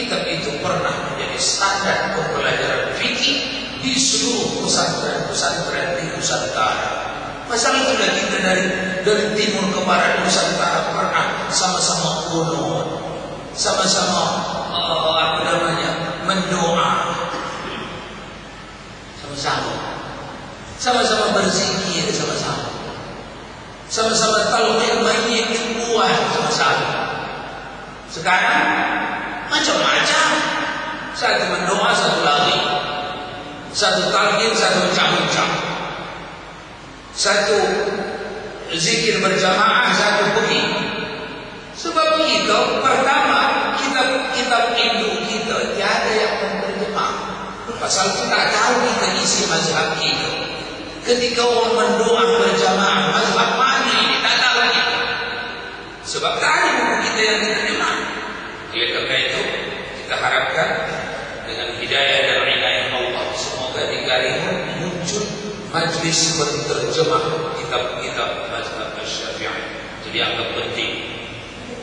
kitab itu pernah menjadi standar pembelajaran fikih di seluruh pesantren-pesantren di Nusantara. Masalah itu lagi dari dari timur ke barat Nusantara pernah sama-sama kuno, sama-sama uh, apa namanya mendoa, sama-sama, sama-sama berzikir sama-sama, sama-sama talian main yang buah sama-sama. Sekarang macam-macam. Satu mendoa, satu lagi. Satu talqin, satu macam-macam. Satu zikir berjamaah, satu pergi. Sebab kita pertama kita kitab induk kita tiada yang menerjemah. Pasal kita tahu kita isi mazhab kita. Ketika orang mendoa berjamaah, mazhab mana ini? Tak tahu kita. Sebab tak ada buku kita yang diterjemah. Oleh kerana itu, kita harapkan dengan hidayah dan inayah Allah, semoga di Kalimantan muncul majlis penterjemah kitab-kitab mazhab Syafi'i. Jadi agak penting.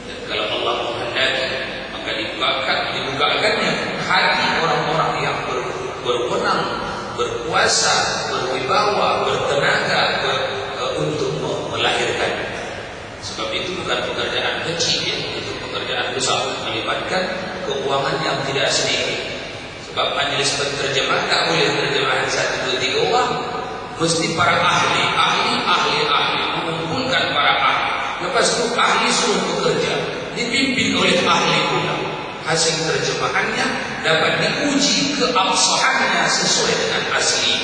Dan kalau Allah menghendaki, maka dibukakan, dibukakannya hati orang-orang yang ber, berwenang, berkuasa, berwibawa, bertenaga ber, uh, untuk melahirkan. Sebab itu bukan pekerjaan kecil, ya. Itu pekerjaan besar melibatkan keuangan yang tidak sedikit. Sebab majlis penterjemah tak boleh terjemahan satu dua tiga orang. Mesti para ahli, ahli, ahli, ahli mengumpulkan para ahli. Lepas itu ahli suruh bekerja, dipimpin oleh ahli pula. Hasil terjemahannya dapat diuji keabsahannya sesuai dengan asli.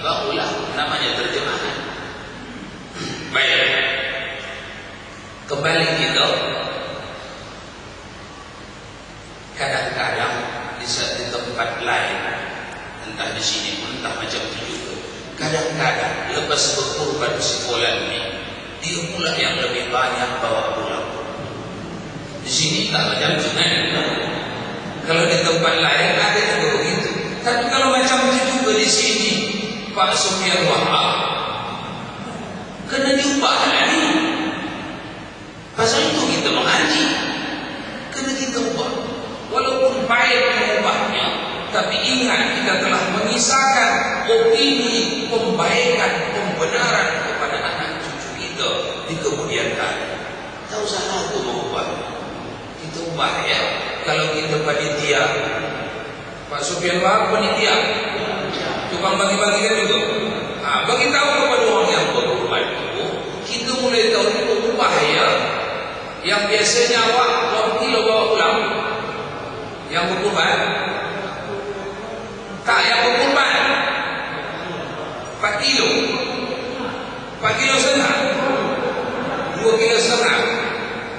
Barulah namanya terjemahan. Baik. Kembali kita kadang-kadang di, di tempat lain entah di sini entah macam itu juga. Kadang-kadang lepas berkorban sekolah ini dia pula yang lebih banyak bawa pulang. Di sini tak macam itu kan? Kalau di tempat lain ada juga begitu? Tapi kalau macam itu juga di sini Pak Sofian Wahab kena diubah lagi pasal itu kita mengaji kena kita ubah walaupun baik mengubahnya tapi ingat kita telah mengisahkan opini pembaikan pembenaran kepada anak cucu kita di kemudian hari. Tak usah ragu mengubah kita ubah ya. Kalau kita panitia Pak Sofian Wahab panitia. Tukang bagi-bagi kan juga? Ha, bagi tahu kepada orang yang berkorban itu kita mulai tahu itu ubah ya. Yang biasanya awak 2 kilo bawa pulang. Yang berkorban tak yang berkorban. 4 kilo. 4 kilo setengah. 2 kilo setengah.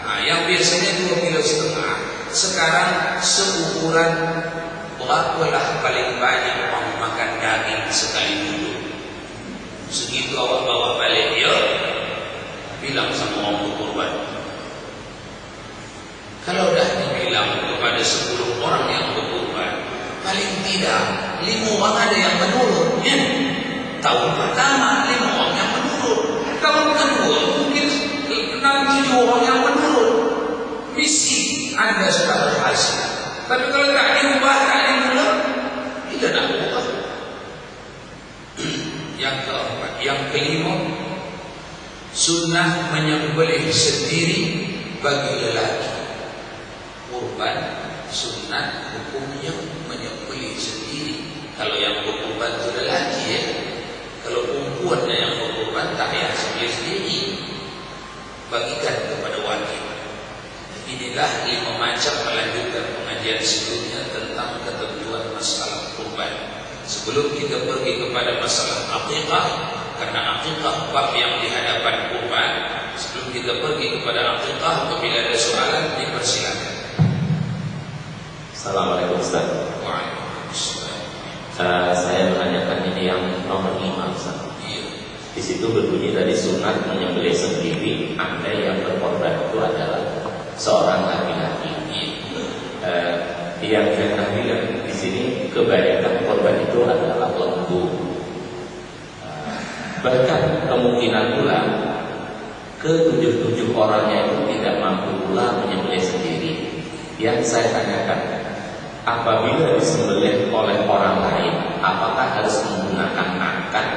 Ha, yang biasanya 2 kilo setengah. Sekarang seukuran berapalah paling banyak orang makan daging sekali dulu. Segitu awak bawa balik ya? Bilang sama orang berkorban. Kalau dah dibilang kepada 10 orang yang berkorban paling tidak lima orang ada yang menurut ya? tahun pertama lima orang yang menurut tahun kedua mungkin enam tujuh orang yang menurut misi anda sudah berhasil. Tapi kalau tak diubah tak dimulai kita nak ubah. Yang keempat yang kelima sunnah menyembelih sendiri bagi lelaki. Kurban sunat hukumnya kalau yang berkurban itu lelaki ya kalau perempuan yang berkurban tak payah sendiri sendiri. Bagikan kepada wakil inilah lima macam melanjutkan pengajian sebelumnya tentang ketentuan masalah kurban sebelum kita pergi kepada masalah aqiqah karena aqiqah bab yang di hadapan kurban sebelum kita pergi kepada aqiqah apabila ada soalan dipersilakan. Assalamualaikum Ustaz. Uh, saya menanyakan ini yang nomor lima Ustaz. Iya. Di situ berbunyi dari sunat menyembelih sendiri andai yang berkorban itu adalah seorang laki-laki. Uh, yang saya bilang di sini kebanyakan korban itu adalah lembu. Uh, bahkan kemungkinan pula ke tujuh-tujuh orangnya itu tidak mampu pula menyembelih sendiri. Yang saya tanyakan, apabila disembelih oleh orang lain apakah harus menggunakan akad?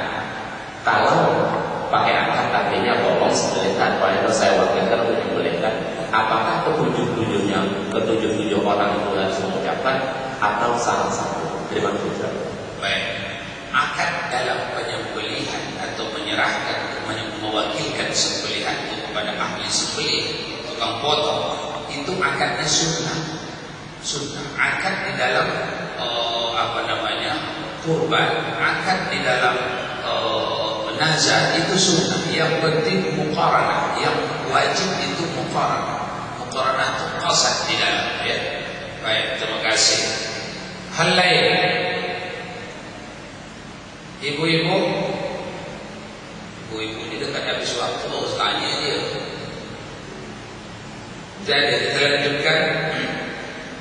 Kalau pakai akad artinya bohong sebelumnya kalau saya wakilkan untuk menyembelihkan apakah ketujuh-tujuhnya ketujuh-tujuh orang itu harus mengucapkan atau salah satu? Terima kasih baik. Akad dalam penyembelihan atau menyerahkan mewakilkan sembelihan itu kepada ahli sembelih tukang potong itu akadnya sunnah sunnah akad di dalam uh, apa namanya kurban akad di dalam uh, nazar itu sunnah. Yang penting muqaranah yang wajib itu muqaranah. Muqaranah itu qasad di dalam ya. Baik terima kasih. Hal lain? Ibu-ibu? Ibu-ibu ini dekat habis waktu tanya dia jadi kita lanjutkan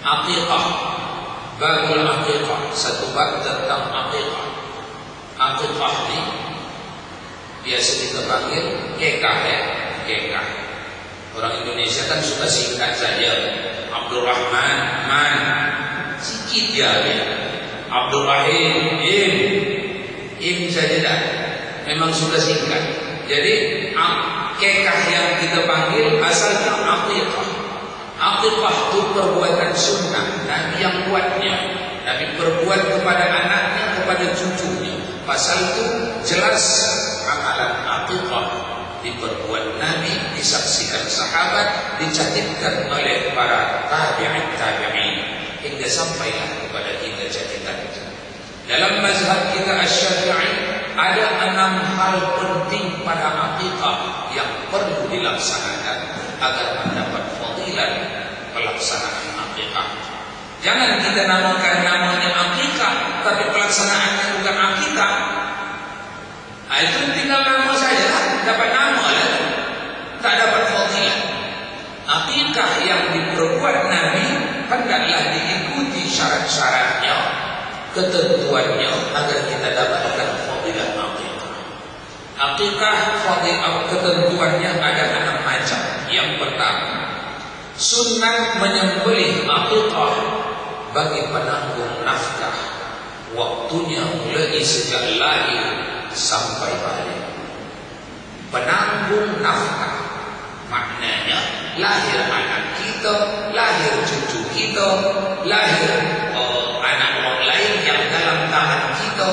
aqiqah. Babul aqiqah. Satu bab tentang aqiqah. Aqiqah ini biasa kita panggil kekah ya? Kekah. Orang Indonesia kan suka singkat saja. Abdul Rahman Man. Sikit ya, ya. Abdul Rahim Im. Im saja dah. Memang sudah singkat. Jadi kekah yang kita panggil asalnya aqiqah aqiqah itu perbuatan sunnah Nabi yang buatnya Nabi berbuat kepada anaknya kepada cucunya. Pasal itu jelas amalan aqiqah diperbuat Nabi, disaksikan sahabat, dicatatkan oleh para tabi'in tabi'in. Hingga sampailah kepada kita catatan. Dalam mazhab kita asy-syafi'i ada enam hal penting pada aqiqah yang perlu dilaksanakan agar mendapat fadilah pelaksanaan aqiqah jangan kita namakan namanya aqiqah tapi pelaksanaannya bukan aqiqah Nah, itu tinggal nama saja dapat nama lah. Tak dapat fadilah. Akikah yang diperbuat Nabi hendaklah diikuti syarat-syaratnya, ketentuannya agar kita dapatkan fadilah akikah. Akikah fadilah ketentuannya ada enam macam. Yang pertama, sunnah menyembelih akikah bagi penanggung nafkah. Waktunya mulai sejak lahir sampai balik. Penanggung nafkah maknanya lahir anak kita lahir cucu kita lahir uh, anak orang lain yang dalam tangan kita.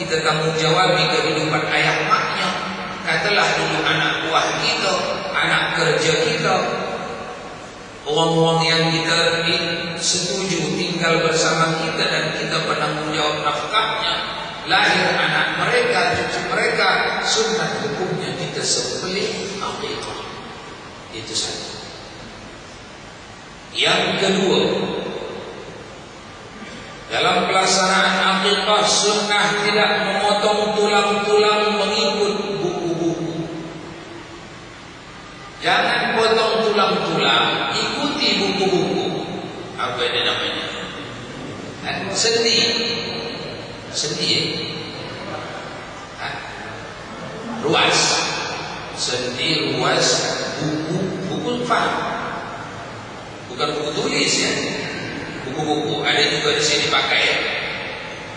Kita tanggung jawab kehidupan ayah maknya. Katalah dulu anak buah kita anak kerja kita orang-orang yang kita setuju tinggal bersama kita dan kita penanggung jawab nafkahnya lahir anak mereka, cucu mereka, sunnah hukumnya kita sembelih aqiqah. Itu saja. Yang kedua, dalam pelaksanaan aqiqah sunnah tidak memotong tulang-tulang mengikut buku-buku. Jangan tulang-tulang, ikuti buku-buku. Apa ini namanya? Sedih sendi ha? luas. Sendi luas buku buku faham. Bukan buku tulis ya. Buku-buku. Ada juga di sini pakai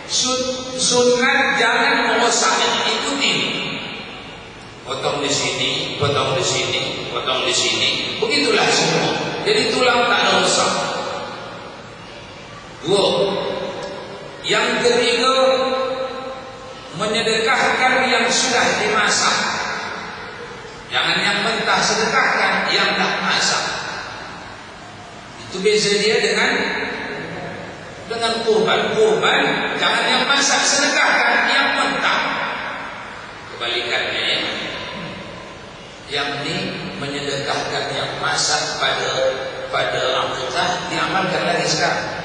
Sun, sunat jangan mengosak ikuti potong di sini potong di sini potong di sini begitulah semua jadi tulang tak ada rusak dua yang ketiga menyedekahkan yang sudah dimasak. Jangan yang mentah sedekahkan yang dah masak. Itu beza dia dengan dengan kurban. Kurban jangan yang masak sedekahkan yang mentah. Kebalikannya ya. Yang ini menyedekahkan yang masak pada pada akikah diamalkan lagi sekarang.